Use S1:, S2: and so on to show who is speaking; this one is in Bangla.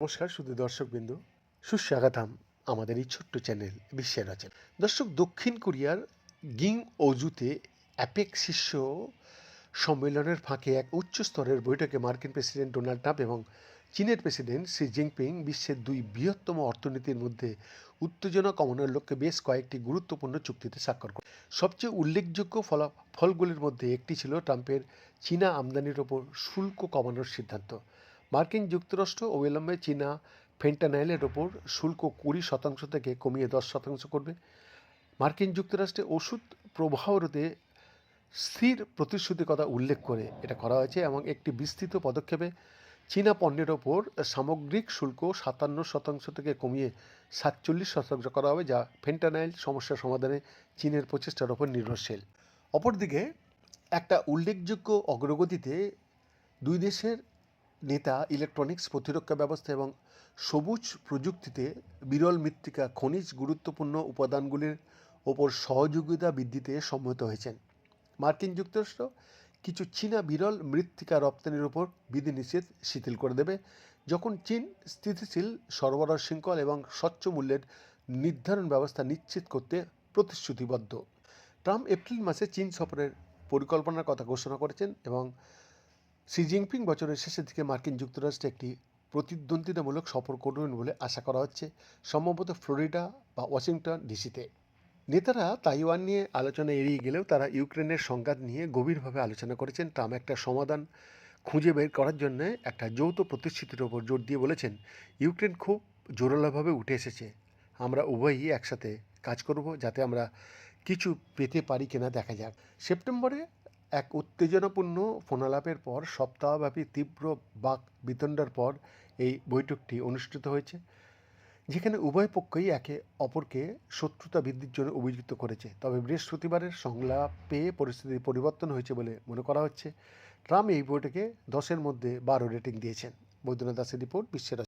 S1: নমস্কার শুধু দর্শকবিন্দু। সুস্বাগতম আমাদের এই ছোট্ট চ্যানেল, বিশ্বের রচন। দর্শক, দক্ষিণ কোরিয়ার গিং ওজুতে অ্যাপেক শীর্ষ সম্মেলনের ফাঁকে এক উচ্চ স্তরের বৈঠকে মার্কিন প্রেসিডেন্ট ডোনাল্ড ট্রাম্প এবং চীনের প্রেসিডেন্ট শি জিনপিং বিশ্বের দুই বৃহত্তম অর্থনীতির মধ্যে উত্তেজনা কমানোর লক্ষ্যে বেশ কয়েকটি গুরুত্বপূর্ণ চুক্তিতে স্বাক্ষর করে। সবচেয়ে উল্লেখযোগ্য ফলাফলগুলির মধ্যে একটি ছিল ট্রাম্পের চীনা আমদানির ওপর শুল্ক কমানোর সিদ্ধান্ত। মার্কিন যুক্তরাষ্ট্র অবিলম্বে চীনা ফেন্টানাইলের ওপর শুল্ক কুড়ি শতাংশ থেকে কমিয়ে দশ শতাংশ করবে। মার্কিন যুক্তরাষ্ট্রে ওষুধ প্রবাহ রোধে স্থির প্রতিশ্রুতির কথা উল্লেখ করে এটা করা হয়েছে এবং একটি বিস্তৃত পদক্ষেপে চীনা পণ্যের ওপর সামগ্রিক শুল্ক সাতান্ন শতাংশ থেকে কমিয়ে সাতচল্লিশ শতাংশ করা হবে, যা ফেন্টানাইল সমস্যা সমাধানে চীনের প্রচেষ্টার ওপর নির্ভরশীল। অপরদিকে, একটা উল্লেখযোগ্য অগ্রগতিতে দুই দেশের নেতা ইলেকট্রনিক্স প্রতিরক্ষা ব্যবস্থা এবং সবুজ প্রযুক্তিতে বিরল মৃত্তিকা খনিজ গুরুত্বপূর্ণ উপাদানগুলির ওপর সহযোগিতা বৃদ্ধিতে সম্মত হয়েছেন। মার্কিন যুক্তরাষ্ট্র কিছু চীনা বিরল মৃত্তিকা রপ্তানির ওপর বিধিনিষেধ শিথিল করে দেবে। যখন চীন স্থিতিশীল, সরবরাহ শৃঙ্খল এবং স্বচ্ছ মূল্যের নির্ধারণ ব্যবস্থা নিশ্চিত করতে প্রতিশ্রুতিবদ্ধ। ট্রাম্প এপ্রিল মাসে চীন সফরের পরিকল্পনার কথা ঘোষণা করেছেন এবং শি জিনপিং বছরের শেষের দিকে মার্কিন যুক্তরাষ্ট্রে একটি প্রতিদ্বন্দ্বিতামূলক সফর করবেন বলে আশা করা হচ্ছে, সম্ভবত ফ্লোরিডা বা ওয়াশিংটন ডিসিতে। নেতারা তাইওয়ান নিয়ে আলোচনা এড়িয়ে গেলেও তারা ইউক্রেনের সংঘাত নিয়ে গভীরভাবে আলোচনা করেছেন। ট্রাম্প একটা সমাধান খুঁজে বের করার জন্য একটা যৌথ প্রতিশ্রুতির ওপর জোর দিয়ে বলেছেন, ইউক্রেন খুব জোরালোভাবে উঠে এসেছে। আমরা উভয়ই একসাথে কাজ করব যাতে আমরা কিছু পেতে পারি কিনা দেখা যাক। সেপ্টেম্বরে এক উত্তেজনাপূর্ণ ফোনালাপের পর সপ্তাহব্যাপী তীব্র বাক বিতণ্ডার পর এই বৈঠকটি অনুষ্ঠিত হয়েছে। যেখানে উভয় পক্ষই একে অপরকে শত্রুতা বৃদ্ধির জন্য অভিযুক্ত করেছে। তবে বৃহস্পতিবারের সংলাপে পরিস্থিতির পরিবর্তন হয়েছে বলে মনে করা হচ্ছে। ট্রাম্প এই বৈঠকে দশের মধ্যে বারো রেটিং দিয়েছেন। বৈদ্যনাথ দাসের রিপোর্ট বিশ্বের